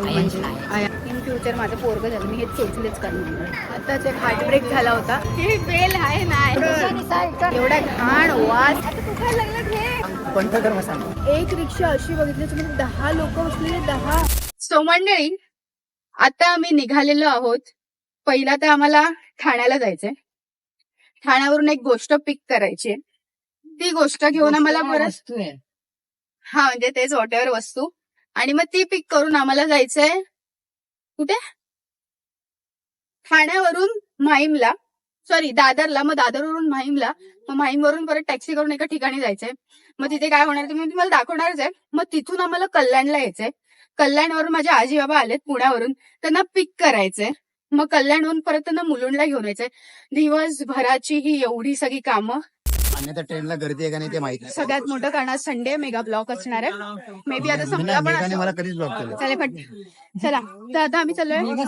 तो म्हणजे in future माझं पोरग झालं. मी हे चोचलेच करणार आताच एक हार्ट ब्रेक झाला होता. हे बेल आहे नाही एवढा घाण वास. एक रिक्षा अशी बघितली तुम्ही दहा लोक बसलेले दहा. सो मंडळी आता आम्ही निघालेलो आहोत. पहिला तर आम्हाला ठाण्याला जायचंय. ठाण्यावरून एक गोष्ट पिक करायची आहे. ती गोष्ट घेऊन आम्हाला परत हा म्हणजे तेच वॉटेवर वस्तू. आणि मग ती पिक करून आम्हाला जायचंय कुठे? ठाण्यावरून माहीमला सॉरी दादरला. मग दादरवरून माहीमला मग माहीमवरून परत टॅक्सी करून एका ठिकाणी जायचंय. मग तिथे काय होणार ते मी तुम्हाला दाखवणारच आहे. मग तिथून आम्हाला कल्याणला यायचंय. कल्याणवरून माझे आजी बाबा आलेत पुण्यावरून. त्यांना पिक करायचंय. मग कल्याणहून परत त्यांना मुलुंडला घेऊन यायचंय. दिवसभराची ही एवढी सगळी कामं. आता ट्रेनला गर्दी आहे का नाही ते माहीत नाही. सगळ्यात मोठं कारण आज संडे मेगा ब्लॉक असणार आहे. मे बी आता संपला पण मेघाने. मला कधीच ब्लॉक केलं चला पण चला. तर आता आम्ही चाललोय.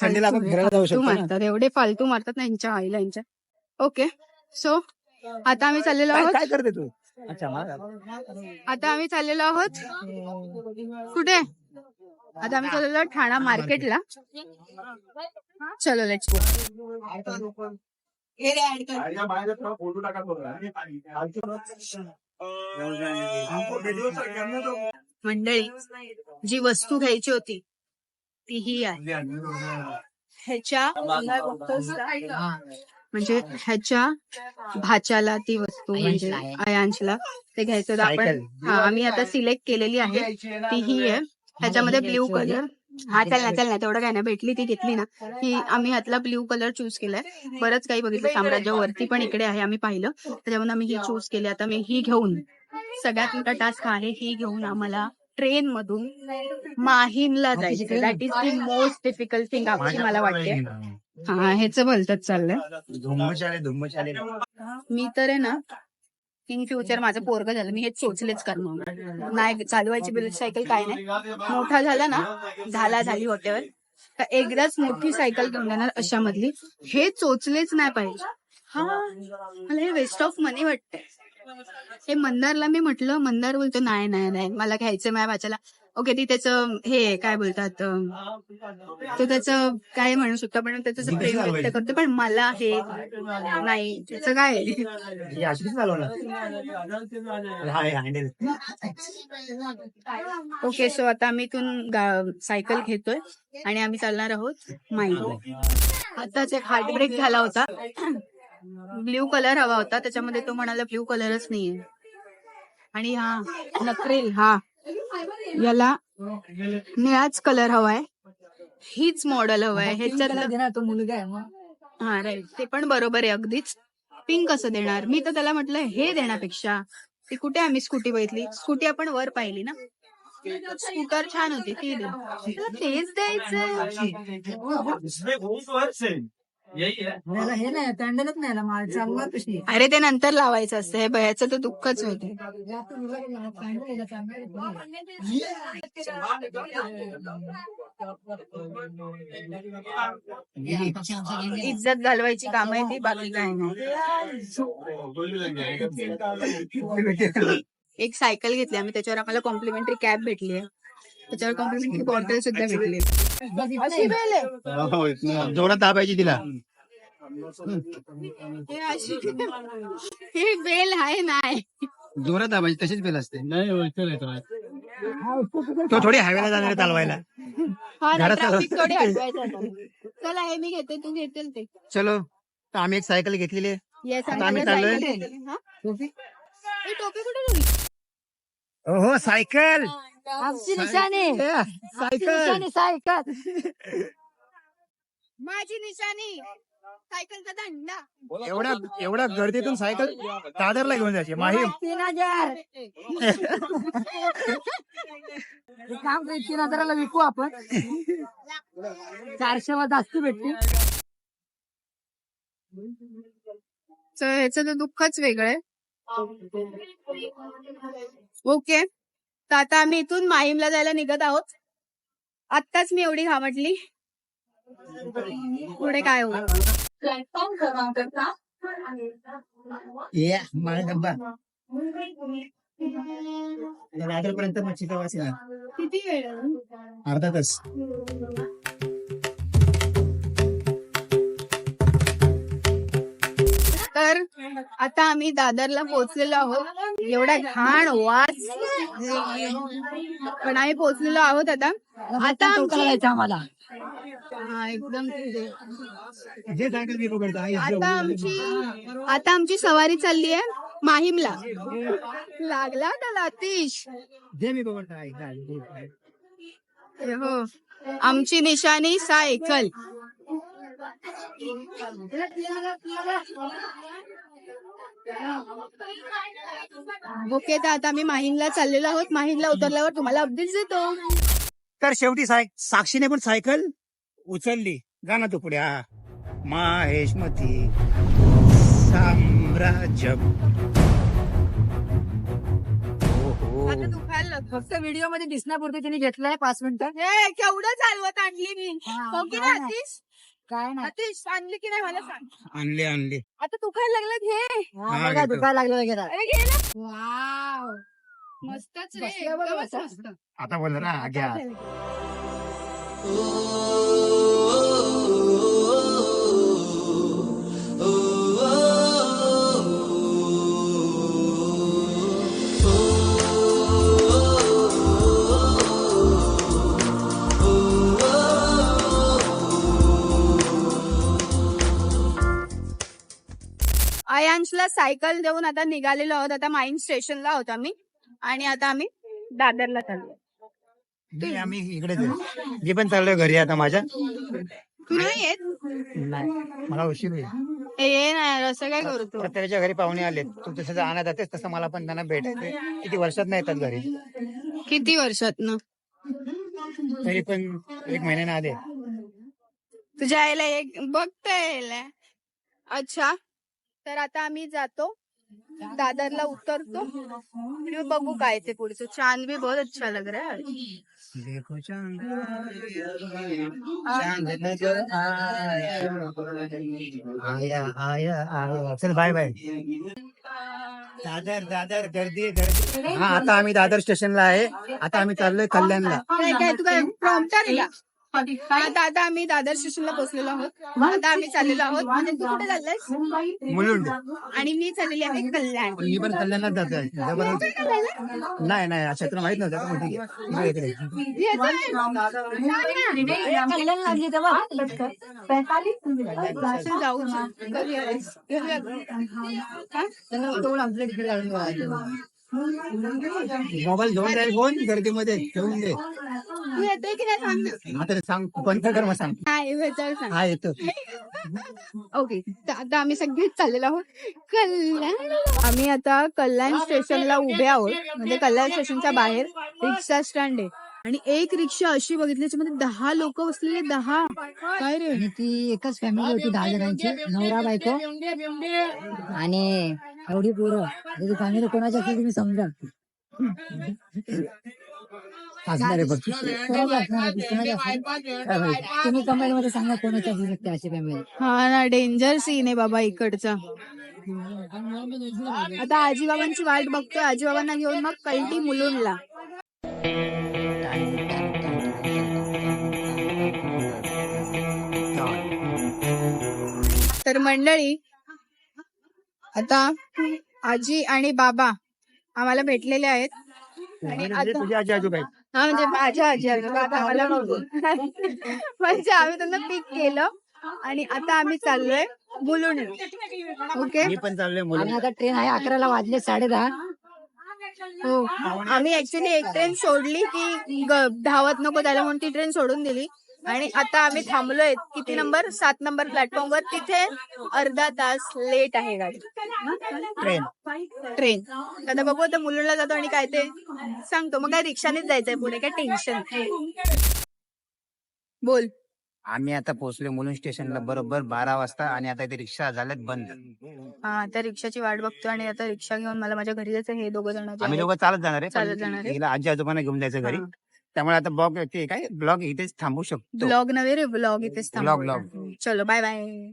संडेला आपण फिरायला जाऊ फालतू शकतो. मारतात एवढे फालतू मारतात ना यांच्या आईला यांच्या. ओके सो आता आम्ही चाललेलो काय आहोत. काय करते तू? अच्छा मला आता आम्ही चाललेलो आहोत. कुठे? आता आम्ही चाललेलो आहोत ठाणा मार्केटला. चलो लेट्स गो मंडळी जी वस्तू घ्यायची होती ती ही आहे. ह्याच्या म्हणजे ह्याच्या भाच्याला ती वस्तू म्हणजे आयांशला ते घ्यायचं होतं. आपण. हा आम्ही आता सिलेक्ट केलेली आहे. ती ही आहे. ह्याच्यामध्ये ब्ल्यू कलर हा चल ना चल ना तेवढं काय ना भेटली ती घेतली ना ही आम्ही ह्यातला ब्ल्यू कलर चूज केलाय. बरंच काही बघितलं साम्राज्यावरती पण इकडे आहे आम्ही पाहिलं. त्याच्यामुळे आम्ही ही चूज केली. आता मी ही घेऊन सगळ्यात मोठा टास्क आहे ही घेऊन आम्हाला ट्रेन मधून माहीमला जायचं that is the most difficult thing आमची मला वाटते. हा ह्याच बोलतात चाललंय. मी तर आहे ना इन फ्युचर माझं पोरग झालं मी हे चोचलेच करणार. नाही चालवायची बिल सायकल काय नाही. मोठा झाला ना झाला झाली वॉटेवर तर एकदाच मोठी सायकल घेऊन देणार अशा मधली हे चोचलेच नाही पाहिजे. हा मला हे वेस्ट ऑफ मनी वाटतंय. हे मंदारला मी म्हटलं मंदार बोलतो नाही नाही नाही मला घ्यायचं माझ्या भाच्याला ओके ती त्याचं हे काय बोलतात तो त्याचं काय म्हणू शकतो पण त्याचं प्रेम व्यक्त करतो पण मला हे नाही त्याचं काय? ओके सो आता आम्ही इथून सायकल घेतोय आणि आम्ही चालणार आहोत माईला आताच एक हार्ट ब्रेक झाला होता. ब्ल्यू कलर हवा होता त्याच्यामध्ये तो म्हणाला ब्ल्यू कलरच नाहीये. आणि हा नक्रेल हा. याला निळाच कलर हवाय. हीच मॉडेल हवाय. ह्याच्यात तो मुलगा आहे मग. हा राईट ते पण बरोबर आहे. अगदीच पिंक कसं देणार. मी तर त्याला म्हटलं हे देण्यापेक्षा ती कुठे आम्ही स्कूटी बघितली? स्कूटी आपण वर पाहिली ना. स्कूटर छान होती ती तेच द्यायचं है। हे नाही नाही मला कशी अरे ते नंतर लावायचं असतं हे बयाचं तर दुःखच होते इज्जत घालवायची काम आहे ती बाकी काय नाही. एक सायकल घेतली आम्ही त्याच्यावर आम्हाला कॉम्प्लिमेंटरी कॅब भेटली आहे. त्याच्यावर कॉम्प्लिमेंटरी बॉटल सुद्धा भेटली. जोरात दाबायची तिला हे अशी हे बेल आहे नाही जोरात दाबायची तशीच बेल असते नहीं तो थोडी हायवेला जाणार चालवायला. हा घरात ट्रॅफिक थोडी अडवायचं आता. चला हे मी घेते तू घेतेल ते. चलो तर आम्ही एक सायकल घेतलेली आहे. येस आता आम्ही चाललोय. टोपी? कुठे ठेवली हो. सायकल आमची निशाणी सायकल सायकल माझी निशाणी सायकलचा दंडा एवढ्या एवढ्या गर्दीतून सायकल दादरला घेऊन जायची माहीम तीन हजार काम काही तीन हजाराला विकू आपण चारशे वर जास्त भेटते So, ह्याचं तर दुःखच वेगळं आहे ओके तर आता आम्ही इथून माहीमला जायला निघत आहोत. आत्ताच मी एवढी घामटली पुढे काय होईल प्लॅटफॉर्म क्रमांक रात्रीपर्यंत मच्छीचा वास किती वेळ अर्धा तास. तर आता आम्ही दादरला पोहोचलेलो आहोत. एवढा घाण वास पण आम्ही पोहोचलेलो आहोत आता. आता जायचं आम्हाला. हा एकदम आता आमची आता आमची सवारी चालली आहे माहीमला. लागला त्याला अतिश. हे हो. आमची निशाणी सायकल. ओके तर आता आम्ही माहीमला चाललेलो आहोत. माहीमला उतरल्यावर तुम्हाला अपडेट देतो. तर शेवटी साय साक्षीने पण सायकल उचलली. जा ना तू पुढे हा. माहेशमती साम्राज्य. फक्त व्हिडिओमध्ये दिसण्यापुरते तिने घेतलाय पाच मिनिटं. हे केवढं चालवत आणली मी. हा, हो काय नाही अतिश आणली की नाही मला सांग आणले आणले आता दुखायला लागलं घे हा, हा, बघा घेतो. दुखायला लागलं वगैरे अरे घे ना वाव मस्तच रे बसल्या बघा एकदमच बसा. मस्त आता बोल ना घ्या आयांशला सायकल देऊन आता निघालेलो आहोत. आता माईन स्टेशनला आहोत आम्ही. आणि आता आम्ही दादरला चाललो आम्ही इकडेच आहे. मी पण चाललोय घरी आता माझ्या. तू नाही येत? नाही मला उशीर होईल. ए नाही असं काय करू तू? प्रत्येकाच्या घरी पाहुणे आले तू जसं आणत जातेस तसं मला पण त्यांना भेटायचं किती वर्षात नाही येतात घरी? किती वर्षात ना तरी पण एक महिन्याने आले तुझ्या आईला एक बघता येईल अच्छा. तर आता आम्ही जातो. दादरला उतरतो. आणि बघू काय ते पुढचं. चांद भी बहुत अच्छा लग रहा है देखो चांद चांद नजर आया आया आया. चल बाय बाय. दादर दादर गर्दी गर्दी. हा आता आम्ही दादर स्टेशनला आहे. आता आम्ही चाललोय कल्याणला. काय काय तू काय प्रॉम्प्टर आहे आता आम्ही दादर स्टेशनला पोहोचलेलो आहोत आता आम्ही चाललेलो आहोत आणि तू कुठे चाललायस मुलुंड आणि मी चाललेली आहे कल्याण मी पण कल्याणात जातोय जबरदस्त नाही नाही छत्र माहीत नव्हतं इकडे. कल्याण लागली तेव्हा जाऊ? हा? मोबाईल घेऊन जाईल कोण गर्दीमध्ये ठेवून दे. तू येतोय की नाही सांग ना? आता सांग कोणता कर मग सांग. हा सांग. हा येतो. ओके तर आता आम्ही सगळेच चाललेलो आहोत. कल्याण आम्ही आता कल्याण स्टेशनला उभे आहोत. म्हणजे कल्याण स्टेशनच्या बाहेर रिक्षा स्टँड आहे. आणि एक रिक्षा अशी बघितली त्याच्यामध्ये दहा लोक बसलेले दहा. काय रे? आणि ती एकच फॅमिली होती दहा जणांची नवरा बायको. आणि एवढी पोरं. त्याची फॅमिली कोणाची असेल तुम्ही समजा? असणार? तुम्ही कमेंटमध्ये सांगा कोणाची असू शकते अशी फॅमिली हा ना डेंजर सीन आहे बाबा इकडचा. आता आजीबाबांची वाट बघतोय. आजीबाबांना घेऊन मग कल्टी मुलुंडला. तर मंडळी आता आजी आणि बाबा आम्हाला भेटलेले आहेत. आणि म्हणजे आता तुझी आजी आजोबा आहेत. हा म्हणजे माझ्या आजी आजोबा आता आम्हाला नव्हतं. म्हणजे आम्ही त्यांना पिक केलं. आणि आता आम्ही चाललोय बोलून ओके मी पण चाललोय मुलं आणि आता ट्रेन आहे अकराला वाजले साडे दहा. हो. आम्ही ऍक्च्युली एक ट्रेन सोडली की ग- धावत नको त्याला म्हणून ती ट्रेन सोडून दिली. आणि आता आम्ही थांबलोय. किती नंबर सात नंबर प्लॅटफॉर्म वर. तिथे अर्धा तास लेट आहे गाडी. ट्रेन. ट्रेन. आता बघू आता मुलुंडला जातो आणि काय ते सांगतो. मग काय रिक्षानेच जायचंय पुढे. काय टेन्शन बोल. आम्ही आता पोहोचलो मुलुंड स्टेशनला. बरोबर बारा वाजता आणि आता इथे रिक्षा झाल्यात बंद. हा त्या रिक्षाची वाट बघतो आणि आता रिक्षा घेऊन मला माझ्या घरी जायचं हे दोघं जण आम्ही. दोघं चालत जाणार आहे. चालत जाणार आहे. आजी आजोबांना घेऊन जायचं घरी. त्यामुळे आता ब्लॉग ते काय? ब्लॉग इथेच थांबू शकतो. ब्लॉग नव्हे रे ब्लॉग इथेच Vlog, थांबवू. चलो बाय बाय.